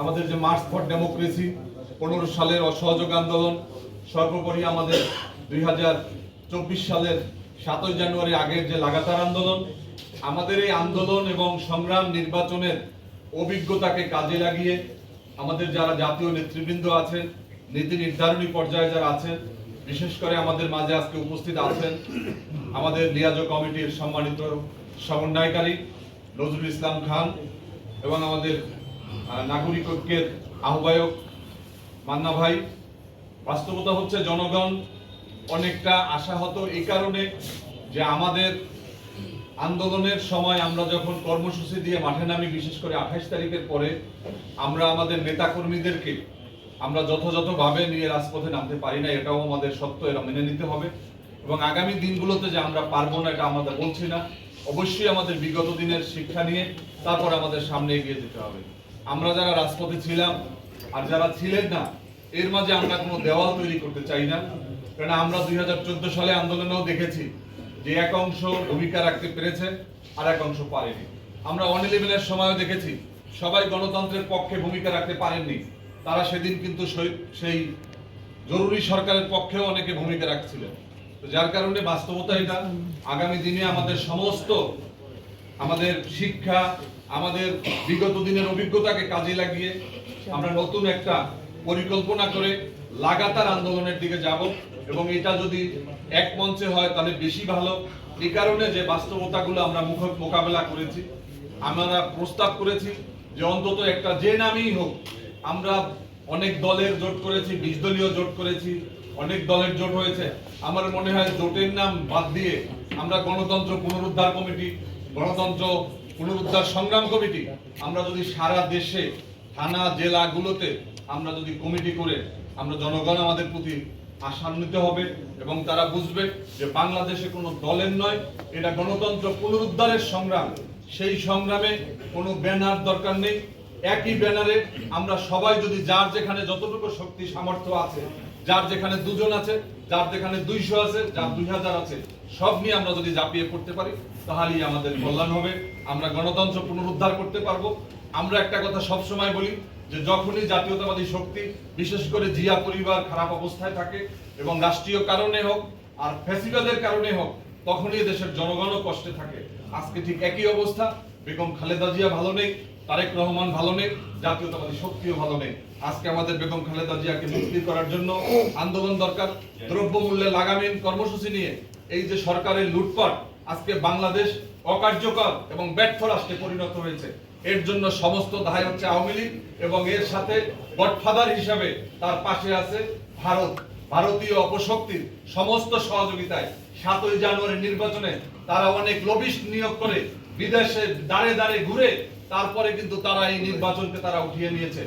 আমাদের যে March for democracy পনেরো সালের অসহযোগ আন্দোলন, সর্বোপরি আমাদের দুই হাজার চব্বিশ সালের সাতই জানুয়ারি আগের যে লাগাতার আন্দোলন, আমাদের এই আন্দোলন এবং সংগ্রাম নির্বাচনের অভিজ্ঞতাকে কাজে লাগিয়ে আমাদের যারা জাতীয় নেতৃবৃন্দ আছেন, নীতি নির্ধারণী পর্যায়ে যারা আছেন, বিশেষ করে আমাদের মাঝে আজকে উপস্থিত আছেন আমাদের লিয়াজো কমিটির সম্মানিত সমন্বয়কারী নজরুল ইসলাম খান এবং আমাদের নাগরিক ঐক্যের আহ্বায়ক মান্না ভাই, বাস্তবতা হচ্ছে জনগণ অনেকটা আশাহত এই কারণে যে আমাদের আন্দোলনের সময় আমরা যখন কর্মসূচি দিয়ে মাঠে নামি, বিশেষ করে আঠাশ তারিখের পরে, আমরা আমাদের নেতা কর্মীদেরকে আমরা যথাযথভাবে নিয়ে রাজপথে নামতে পারি না, এটাও আমাদের সত্য এটা মেনে নিতে হবে। এবং আগামী দিনগুলোতে যে আমরা পারব না, এটা আমাদের বলছি না। অবশ্যই আমাদের বিগত দিনের শিক্ষা নিয়ে তারপর আমাদের সামনে এগিয়ে যেতে হবে। আমরা যারা রাজপথে ছিলাম আর যারা ছিলেন না, এর মাঝে আমরা কোনো দেওয়াল তৈরি করতে চাই না। কারণ আমরা দুই সালে আন্দোলনেও দেখেছি যে এক অংশ ভূমিকা রাখতে পেরেছে আর এক অংশ পারেনি। আমরা ওয়ান ইলেভেনের সময়ও দেখেছি, সবাই গণতন্ত্রের পক্ষে ভূমিকা রাখতে পারেননি। তারা সেদিন কিন্তু সেই- জরুরি সরকারের পক্ষেও অনেকে ভূমিকা রাখছিলেন। যার কারণে বাস্তবতা এটা। আগামী দিনে আমাদের সমস্ত আমাদের শিক্ষা, আমাদের বিগত দিনের অভিজ্ঞতাকে কাজে লাগিয়ে আমরা নতুন একটা পরিকল্পনা করে লাগাতার আন্দোলনের দিকে যাব এবং এটা যদি এক মঞ্চে হয় তাহলে বেশি ভালো। এই কারণে যে বাস্তবতাগুলো আমরা মুখ মোকাবেলা করেছি, আমরা প্রস্তাব করেছি যে অন্তত একটা যে নামেই হোক, আমরা অনেক দলের জোট করেছি, বিশ দলীয় জোট করেছি, অনেক দলের জোট হয়েছে। আমার মনে হয় জোটের নাম বাদ দিয়ে আমরা গণতন্ত্র পুনরুদ্ধার কমিটি গণতন্ত্র পুনরুদ্ধার সংগ্রাম কমিটি, আমরা যদি সারা দেশে, থানা, জেলাগুলোতে আমরা যদি কমিটি করে, আমরা জনগণ আমাদের প্রতি আশান্বিত হবে এবং তারা বুঝবে যে বাংলাদেশে কোনো দলের নয়, এটা গণতন্ত্র পুনরুদ্ধারের সংগ্রাম। সেই সংগ্রামে কোনো ব্যানার দরকার নেই। একই ব্যানারে আমরা সবাই যদি যার যেখানে যতটুকু শক্তি সামর্থ্য আছে, যার যেখানে দুজন আছে যার যেখানে দুইশো আছে, যার দুই হাজার আছে, সব নিয়ে আমরা যদি ঝাঁপিয়ে পড়তে পারি, তাহলেই আমাদের কল্যাণ হবে। আমরা গণতন্ত্র পুনরুদ্ধার করতে পারব। আমরা একটা কথা সব সময় বলি, যে যখনই জাতীয়তাবাদী শক্তি, বিশেষ করে জিয়া পরিবার খারাপ অবস্থায় থাকে, এবং রাষ্ট্রীয় কারণে হোক, আর ফ্যাসিবাদের কারণে হোক, তখনই দেশের জনগণও কষ্টে থাকে। আজকে ঠিক একই অবস্থা। বেগম খালেদা জিয়া ভালো নেই তারেক রহমান ভালো নেই, জাতীয়তাবাদী শক্তিও ভালো নেই। আজকে আমাদের বেগম খালেদা জিয়াকে মুক্তি করার জন্য আন্দোলন দরকার, দ্রব্যমূল্যে লাগামহীন কর্মসূচি নিয়ে। এই যে সরকারের লুটপাট আজকে বাংলাদেশ অকার্যকর এবং ব্যর্থ রাষ্ট্রে পরিণত হয়েছে। এর জন্য সমস্ত দায় হচ্ছে আওয়ামী লীগ এবং এর সাথে গডফাদার হিসাবে তার পাশে আছে ভারত। ভারতীয় অপশক্তির সমস্ত সহযোগিতায় সাতই জানুয়ারি নির্বাচনে তারা অনেক লবিস্ট নিয়োগ করে বিদেশে দাঁড়ে দাঁড়ে ঘুরে তারপরে কিন্তু তারা এই নির্বাচনকে তারা উঠিয়ে নিয়েছে।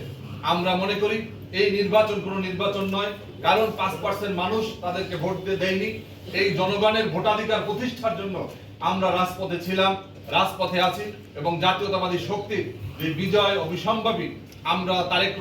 আমরা মনে করি এই নির্বাচন কোনো নির্বাচন নয়, কারণ পাঁচ পার্সেন্ট মানুষ তাদেরকে ভোট দিয়ে দেয়নি। এই জনগণের ভোটাধিকার প্রতিষ্ঠার জন্য আমরা রাজপথে ছিলাম, রাজপথে আছি এবং জাতীয়তাবাদী শক্তির যে বিজয় অবিসম্ভাবী, আমরা তারেক